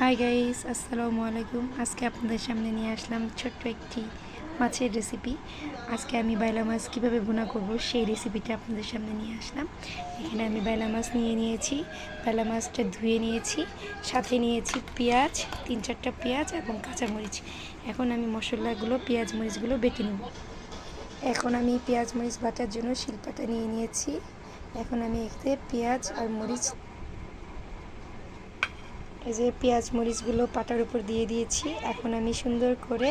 Hi guys আসসালামু আলাইকুম আজকে আপনাদের সামনে নিয়ে আসলাম ছোট্ট একটি মাছের রেসিপি আজকে আমি বাইলা মাছ কীভাবে বোনা করব সেই রেসিপিটা আপনাদের সামনে নিয়ে আসলাম। এখানে আমি বাইলা মাছ নিয়ে নিয়েছি বাইলা মাছটা ধুয়ে নিয়েছি, সাথে নিয়েছি পেঁয়াজ, তিন চারটা পেঁয়াজ এবং কাঁচামরিচ। এখন আমি মশলাগুলো, পেঁয়াজ মরিচগুলো বেটে নেব। এখন আমি পেঁয়াজ মরিচ বাটার জন্য শিল্পাটা নিয়ে নিয়েছি। এখন আমি এতে পেঁয়াজ আর মরিচ এই যে পেঁয়াজ মরিচগুলো পাটার উপর দিয়ে দিয়েছি, এখন আমি সুন্দর করে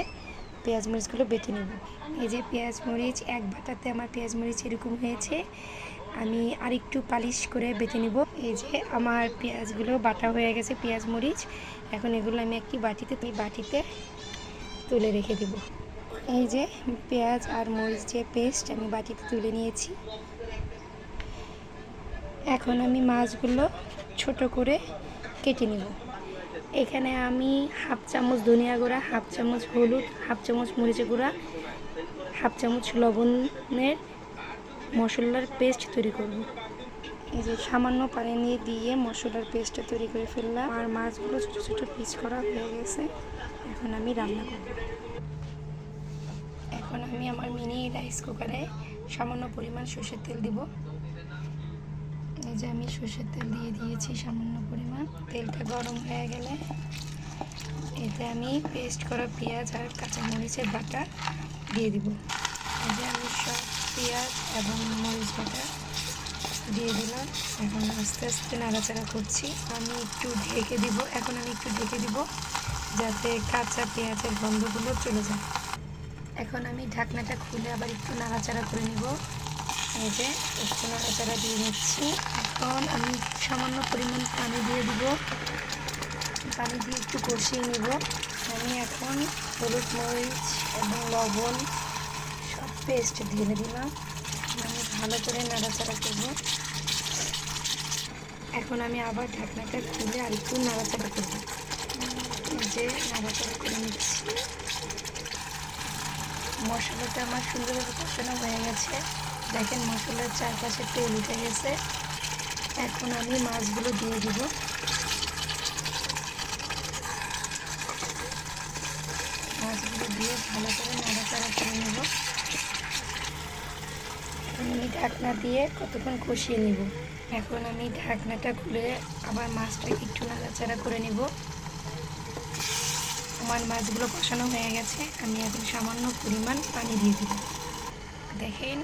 পেঁয়াজ মরিচগুলো বেটে নেব। এই যে পেঁয়াজ মরিচ, এক বাটাতে আমার পেঁয়াজ মরিচ এরকম হয়েছে, আমি আরেকটু পালিশ করে বেটে নেব। এই যে আমার পেঁয়াজগুলো বাটা হয়ে গেছে, পেঁয়াজ মরিচ, এখন এগুলো আমি একটি বাটিতে বাটিতে তুলে রেখে দেব। এই যে পেঁয়াজ আর মরিচ যে পেস্ট আমি বাটিতে তুলে নিয়েছি, এখন আমি মাছগুলো ছোট করে কেটে নেব। এখানে আমি হাফ চামচ ধনিয়া গুঁড়া, হাফ চামচ হলুদ, হাফ চামচ মরিচের গুঁড়া, হাফ চামচ লবণের মশলার পেস্ট তৈরি করব। এই যে সামান্য পানি নিয়ে দিয়ে মশলার পেস্টটা তৈরি করে ফেললাম। আর মাছগুলো ছোটো ছোটো পিস করা হয়ে গেছে। এখন আমি রান্না করব। এখন আমি আমার মিনি রাইস কুকারে সামান্য পরিমাণ সর্ষের তেল দিব। এই যে আমি সর্ষের তেল দিয়ে দিয়েছি, সামান্য পরিমাণ। তেলটা গরম হয়ে গেলে এতে আমি পেস্ট করা পেঁয়াজ আর কাঁচামরিচের বাটা দিয়ে দিব। এই যে আমি সব পেঁয়াজ এবং মরিচ বাটা দিয়ে দিলাম। এখন আস্তে আস্তে নাড়াচাড়া করছি। আমি একটু ঢেকে দিব, এখন আমি একটু ঢেকে দিব যাতে কাঁচা পেঁয়াজের গন্ধগুলো চলে যায়। এখন আমি ঢাকনাটা খুলে আবার একটু নাড়াচাড়া করে নিব। এই যে একটু নাড়াচাড়া দিয়ে নিচ্ছি। এখন আমি সামান্য পরিমাণ পানি দিয়ে দিব। পানি দিয়ে একটু কষিয়ে নেব। আমি এখন হলুদ মরিচ এবং লবণ সব পেস্ট দিয়ে দিলাম আমি ভালো করে নাড়াচাড়া করব। এখন আমি আবার ঢাকনাটা খুলে আর একটু নাড়াচাড়া করব। যে নাড়াচাড়া করে নিচ্ছি। মশলাটা আমার সুন্দরভাবে কষানো হয়ে গেছে। দেখেন মশলার চারপাশে তেল উঠে গেছে। এখন আমি মাছগুলো দিয়ে দিব। মাছগুলো দিয়ে ভালো করে নাড়াচাড়া করে নেব। আমি ঢাকনা দিয়ে কতক্ষণ কষিয়ে নেব। এখন আমি ঢাকনাটা খুলে আবার মাছটাকে একটু নাড়াচাড়া করে নেব। আমার মাছগুলো কষানো হয়ে গেছে। আমি এখন সামান্য পরিমাণ পানি দিয়ে দিব। দেখেন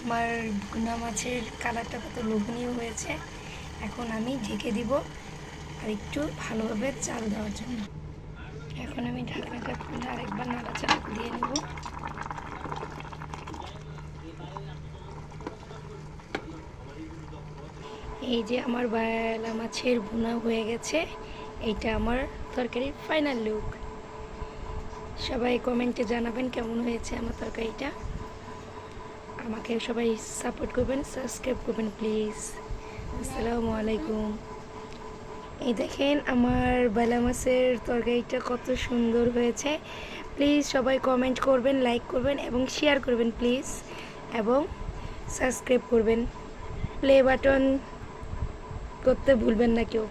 আমার ভুনা মাছের কালারটা কত লোভনীয় হয়েছে। এখন আমি ঢেকে দিব আর একটু ভালোভাবে চাল দেওয়ার জন্য। এখন আমি ঢাকনাটা খুলে আরেকবার নাড়াচাড়া দিয়ে নেব। এই যে আমার বায়লা মাছের ভুনা হয়ে গেছে, এইটা আমার তরকারির ফাইনাল লুক সবাই কমেন্টে জানাবেন কেমন হয়েছে আমার তরকারিটা। আমাকে সবাই সাপোর্ট করবেন, সাবস্ক্রাইব করবেন প্লিজ। আসসালামু আলাইকুম। এই দেখেন আমার বেলা মাছের তরকারিটা কত সুন্দর হয়েছে। প্লিজ সবাই কমেন্ট করবেন, লাইক করবেন এবং শেয়ার করবেন প্লিজ। এবং সাবস্ক্রাইব করবেন। প্লে বাটন করতে ভুলবেন না কেউ।